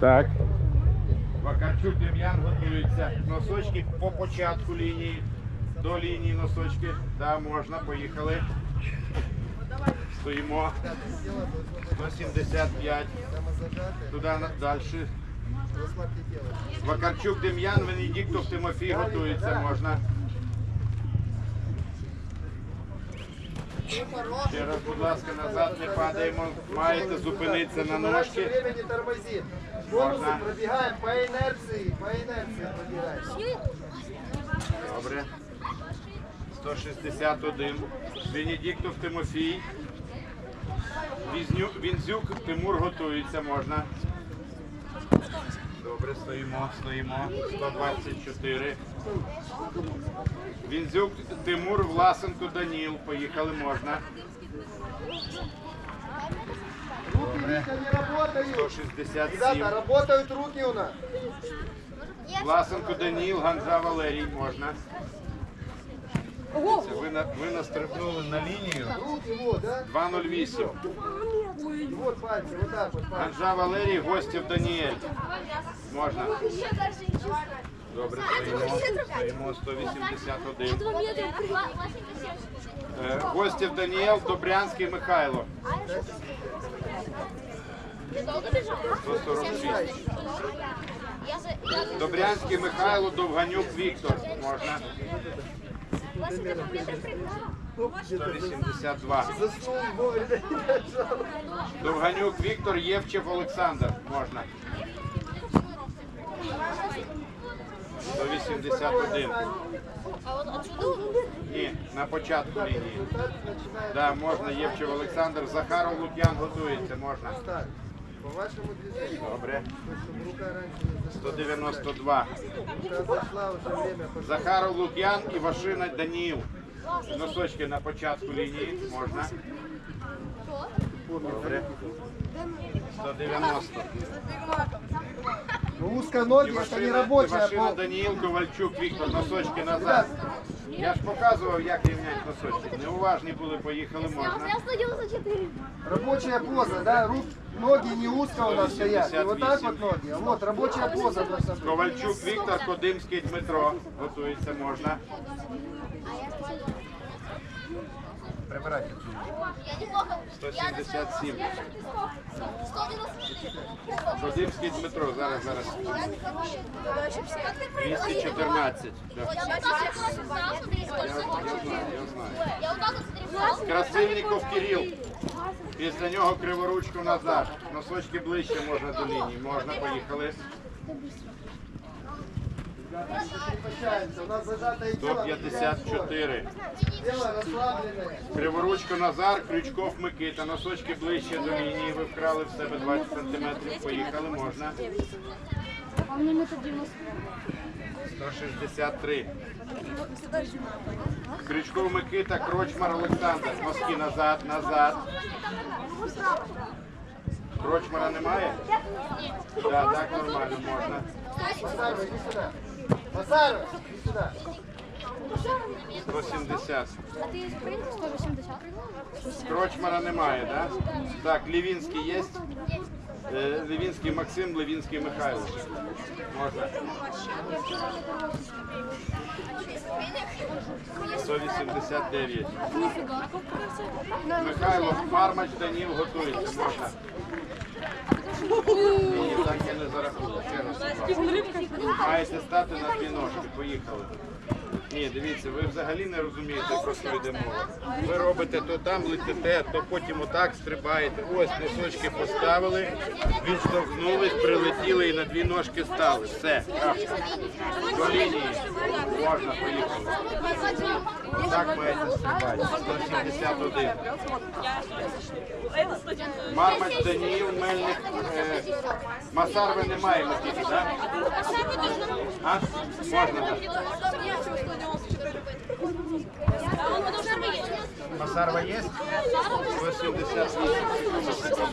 Так. Вакарчук Дем'ян готується. Носочки по початку лінії. До лінії носочки. Да, можна, поїхали. Стоїмо. 175. Туди далі. Вакарчук Дем'ян, Венедіктов Тимофій готується, можна. Ще раз, будь ласка, назад не падаємо. Маєте зупинитися на ножки. Бонусы Можно. по инерции, по инерции пробегаем. Добре. 161. Венедіктов Тимофій. Вінзюк Тимур готується, можна. Добре, стоїмо, стоїмо. 124. Вінзюк Тимур, Власенко Даніл. Поїхали, можна. Руки не работают. 167. Ребята, работают руки у нас. Власенко Даніл, Ганжа Валерій, можна. Ви, на, ви настрибнули на лінію. Руки вот, да? 208. Вот пальцем, вот так вот пальцы. Анжа Валерій, гостів Даніель. Можна. Добре, стоїмо. Стоїмо 181. Гостів Даніел, Добрянський Михайло. 146. Добрянський Михайло, Довганюк Віктор. Можна. Вас это метр прибрала. 182. Довганюк Віктор Євчев Олександр. Можна. 181. Ні, на початку лінії. Да, можна, Євчев Олександр. Захаров Лук'ян готується, можна. Добре. 192. Захаров Лук'ян і Вашина Даніїл. Носочки на початку лінії. Можна. Добре. 190. Ну, узконогие, это не Івашина, рабочая Івашина Ковальчук, Віктор, носочки назад. Я ж показував, як рівняти носочки. Неуважні були, поїхали, можна. Рабочая поза, да? Рук, ноги не узко у нас стоят. Не вот так вот ноги, а вот рабочая поза. Ковальчук Віктор, Кодимський Дмитро. Готується, можна. Прибирайте. 177. Кодимський Дмитро, зараз, зараз. 214. Да. Я я знаю. Красильников Кирил. Після нього криворучку назад. Носочки ближче можна до лінії. Можна, поїхали. Переключаемся. У нас зажатое тело. 154. Тело расслабленное. Криворучко Назар, Крючков Микита. Носочки ближче до лінії. Ви вкрали в себе 20 сантиметрів. Поїхали, можна. 163. Крючков Микита, Крочмар Олександр. Носки назад, назад. Крочмара немає? Так, так, нормально, можна. Масарова, иди сюда. Масарова, иди сюда. 170. А ти спринт 180? Крочмара немає, так? Так, Лівінський є? Е, Лівінський Максим, Лівінський Михайло. Можна. 189. Михайло, Мармач, Даніл готується. Можна. Ні, так я не зарахую. Маєте стати на дві ножки. Поїхали. Ні, дивіться, ви взагалі не розумієте, про що йде мова. Ви робите то там летите, то потім отак стрибаєте. Ось носочки поставили, відштовхнулись, прилетіли і на дві ножки стали. Все, крапка. До лінії. Можна, поїхали. Так маєте стрибати. 171. Мармач, Даніїл, Мельник, е, Масарви немає, Матвій, так? А? Можна, так? Масарва є? 178 секунд.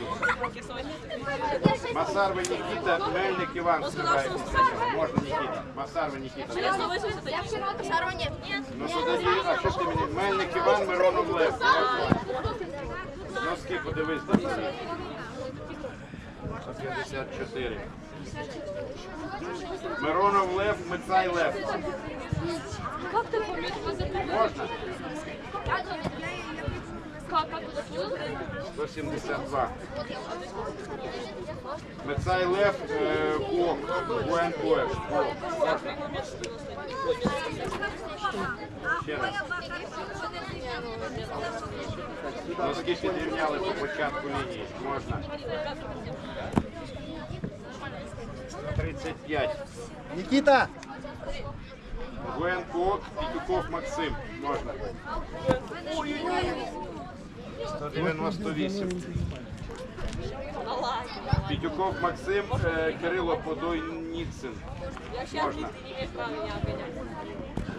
Масарва Нікіта, Мельник після нього. Можна Нікіта. Масарва Нікіта. Я вчора Сарва ні. Ну тоді, а що ж ти мені? Мельник Іван, Миронов Лев. Носки подивись там. 154. Миронов Лев, Мицай Лев. Можна? Это 172. Мицай Лев, е, Кок, Коеш. Можна? Ще раз. Носки підрівняли по початку лінії. Можна. 35. Никита! Гуен Кок, Пітюков Максим. Можна. 198. Пітюков Максим, е, Кирило Подойніцин. Можна.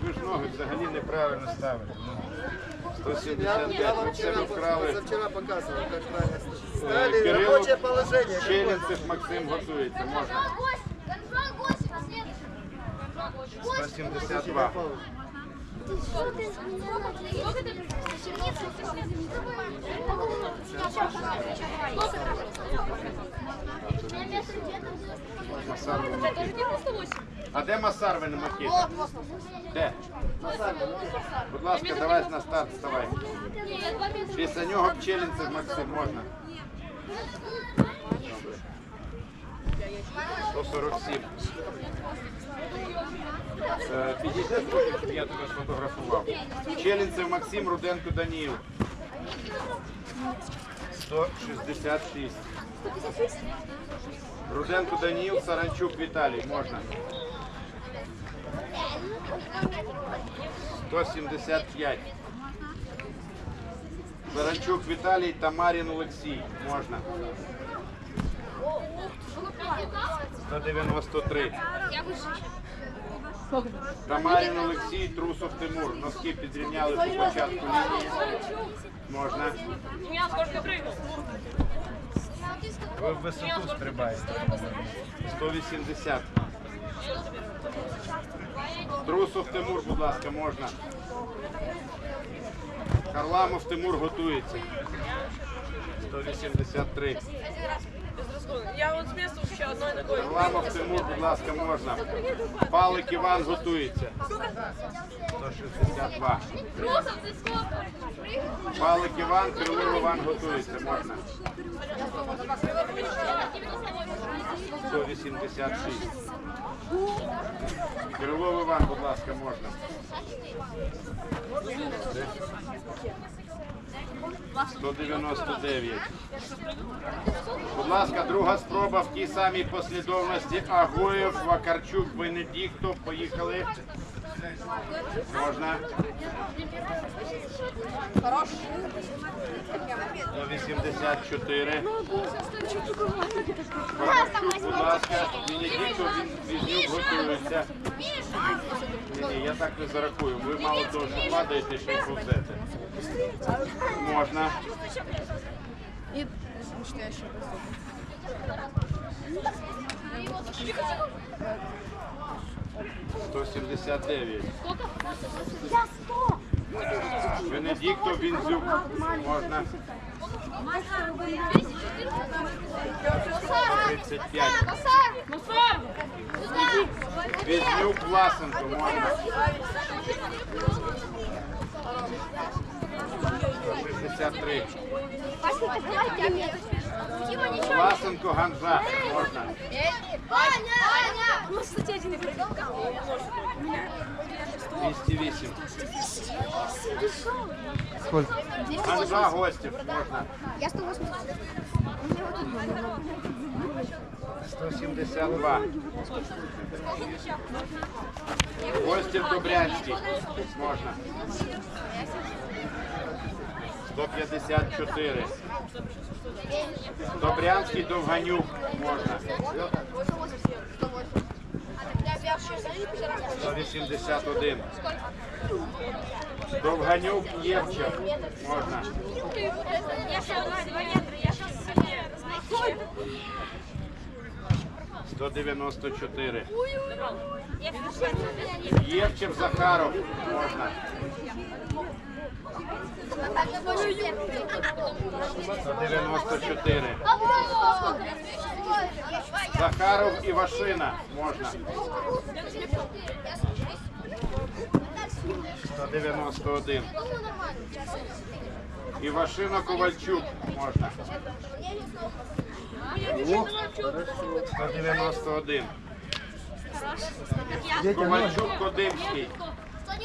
Ви ж ноги взагалі неправильно ставили. Я, 175 я ви вам все вчера, вкрали. вчера показывал, как правильно Е, ставили. Кирило Челенцев Максим готується. Можна. 172. Масар ви макете. А де Масар ви не макете? Де? Будь ласка, давай на старт вставай. Після нього Пчелінцев Максим можна. 147. Е, Підійди, щоб я тебе сфотографував. Челінцев Максим, Руденко Даніїл. 166. Руденко Даніїл, Саранчук Віталій. Можна. 175. Саранчук Віталій, Тамарін Олексій. Можна. 193. Тамарін Олексій, Трусов Тимур. Носки підрівняли по початку лінії. Можна. Ви в висоту стрибаєте. 180. Трусов Тимур, будь ласка, можна. Харламов Тимур готується. 183. Я вот с места еще одной ногой. Харламов Тимур, будь ласка, можна. Палик Іван готується. 162. Палик Іван, Крилов Іван готується. Можна. 186. Крилов Іван, будь ласка, можна. 199. Будь ласка, друга спроба в тій самій послідовності. Агоєв, Вакарчук, Венедіктов. Поїхали. Можна. 184. Вакарчук, будь ласка. Венедіктов, він Візнюк готується. Ні, я так не зарахую. Ви мало того, що падаєте, ще й повзете. Можна. И что еще? 179. Я сто. Венедіктов, Вінзюк. Можна. 35. Візнюк, Власенко. Можна. 63. Власенко, Ганжа. Можна. Аня! Аня! Ну, кстати, один и 208. Сколько? Ганжа, Гостів. Можна. Я 180. 172. Гостів Добрянський. Можна. 154. Добрянський Довганюк. Можна. 181. Довганюк Євчев. Можна. Я два метра, я сейчас сильнее. 194. Я сейчас Євчев Захаров. Можна. 194. Захаров і Вашина можна. 191. Івашино Ковальчук можна. 191. Ковальчук Кодимський.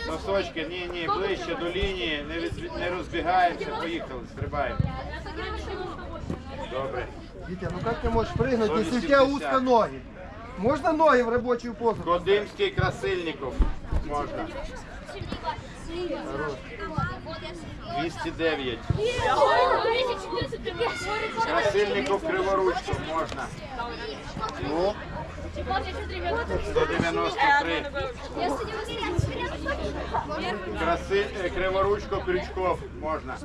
Носочки, ні, ні, ближче до лінії, не, від- не розбігаємося, поїхали, стрибаємо. Добре. Витя, ну как ты можешь прыгнуть, если у тебя 180. узко ноги? Можно ноги в рабочую позу? Кодимський Красильников можна. 209. Красильников Криворучко можна. Ну, 193. Краси... Криворучко Крючков можна.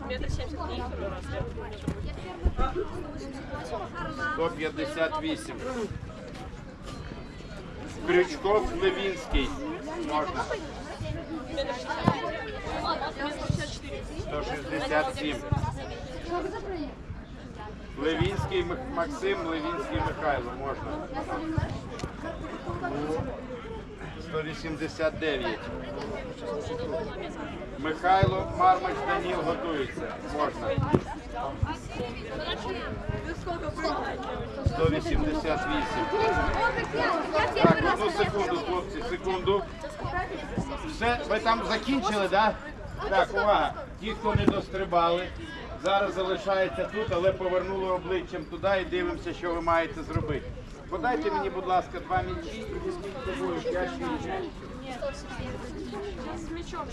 158. Крючков Левінський можна. 167. Левінський Максим, Левінський Михайло можна. 189. Михайло Мармач Даніл готується. Можна. 188. Так, одну секунду, хлопці, секунду. Все, ви там закінчили, так? Да? Так, увага. Ті, хто не дострибали, зараз залишаються тут, але повернули обличчям туди і дивимося, що ви маєте зробити. Подайте мені, будь ласка, два м'ячі і п'ять м'ячів. Мячом?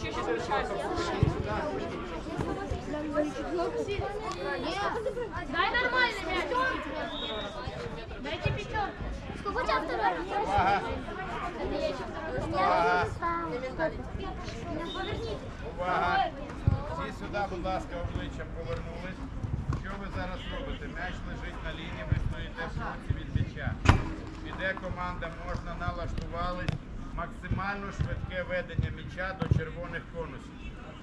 Дай нормальный мяч. Дайте пятерку. Увага. Увага. Увага. Всі сюди, будь ласка, обличчям повернулись. Що ви зараз робите? М'яч лежить на лінії, ви стоїте в кроці від м'яча. Піде команда, можна налаштувались. Максимально швидке ведення м'яча до червоних конусів.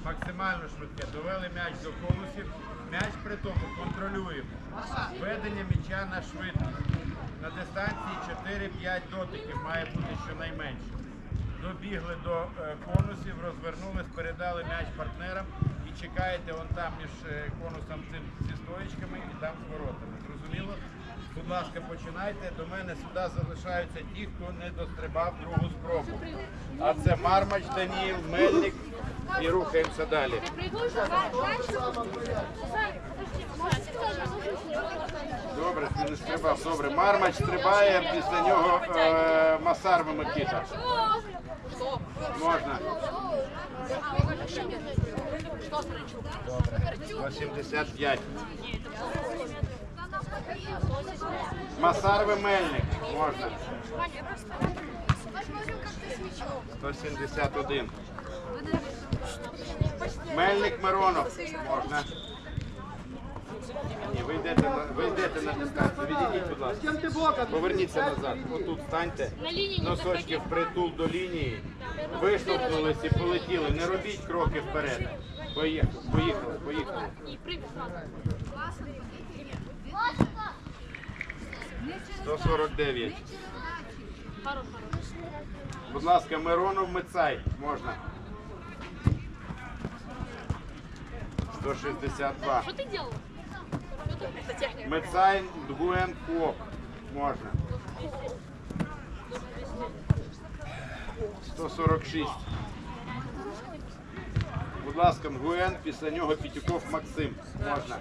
Максимально швидке. Довели м'яч до конусів. М'яч при тому контролюємо. Ведення м'яча на швидкість. На дистанції 4-5 дотиків має бути щонайменше. Добігли до е, конусів, розвернулись, передали м'яч партнерам і чекаєте вон там між е, конусом цим зі стоїчками і там з воротами. Зрозуміло? Будь ласка, починайте. До мене сюди залишаються ті, хто не дострибав другу спробу. А це Мармач, Даніїл, Мельник і рухаємося далі. Добре, ти не стрибав. Добре. Мармач стрибає, після нього е, Масарва Микита. Можна. 175. Масарви Мельник. Можна. 171. Мельник Миронов. Можна. Ні, ви йдете на, ви йдете на дистанцію. Відійдіть, будь ласка. Поверніться назад. Отут станьте. Носочки впритул до лінії Виштовхнулись і полетіли. Не робіть кроки вперед. Поїхали, поїхали, поїхали. И прыгай сразу. 149. Хорош, хорош. Будь ласка, Миронов Мицай. Можна. 162. Что ты делал? Это техника. Мицай Дгуен Куок. Можна. 146. Будь ласка, Мгуен, після нього Пітюков Максим. Можна.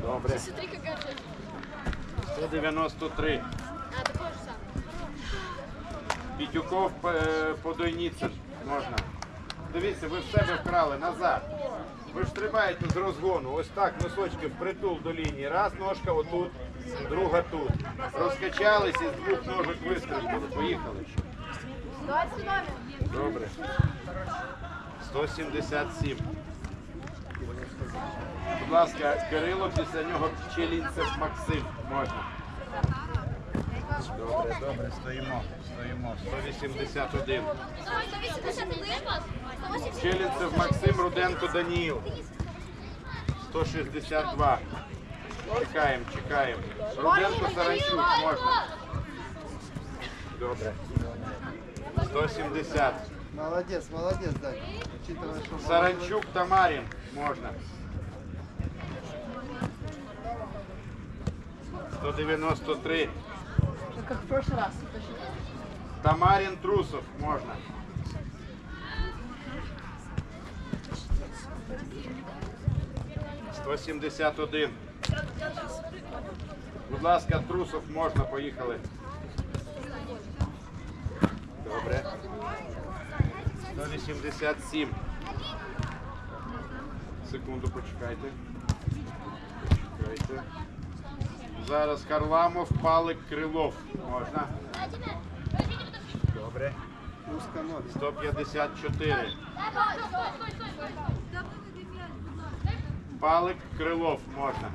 Добре. Смотри, какая же. 193. А, такой же. Пітюков е, Подойніцин. Можна. Дивіться, ви в себе вкрали назад. Ви ж стрибаєте з розгону. Ось так, носочки впритул до лінії. Раз ножка отут, друга тут. Розкачались і з двох ножок вистрибнули. Поїхали. Добре. 177. Будь ласка, Кирило, після нього Пчелінцев Максим. Можна. Добре, добре, стоїмо, стоїмо. 181. Челінцев Максим Руденко Даніїл. 162. Чекаємо, чекаємо. Руденко Саранчук можна. Добре. 170. Молодец, молодец, Дань. Учитывая, что... Саранчук Тамарин можна. 193. Как в прошлый раз. Тамарин Трусов можна. Сто сімдесят один. Будь ласка, трусов можна, поїхали. Добре. 187. Секунду почекайте. Почекайте. Зараз Харламов, Палик, Крилов. Можна. Добре. Узко ноль. 154. Палик, Крилов можна.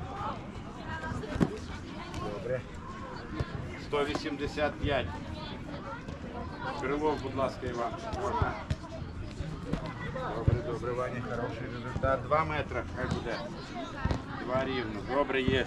Добре. 185. Крилов, будь ласка, Іван. Добре, добре, Ваня, хороший результат. Два метри, хай буде. Два рівно. Добре, є.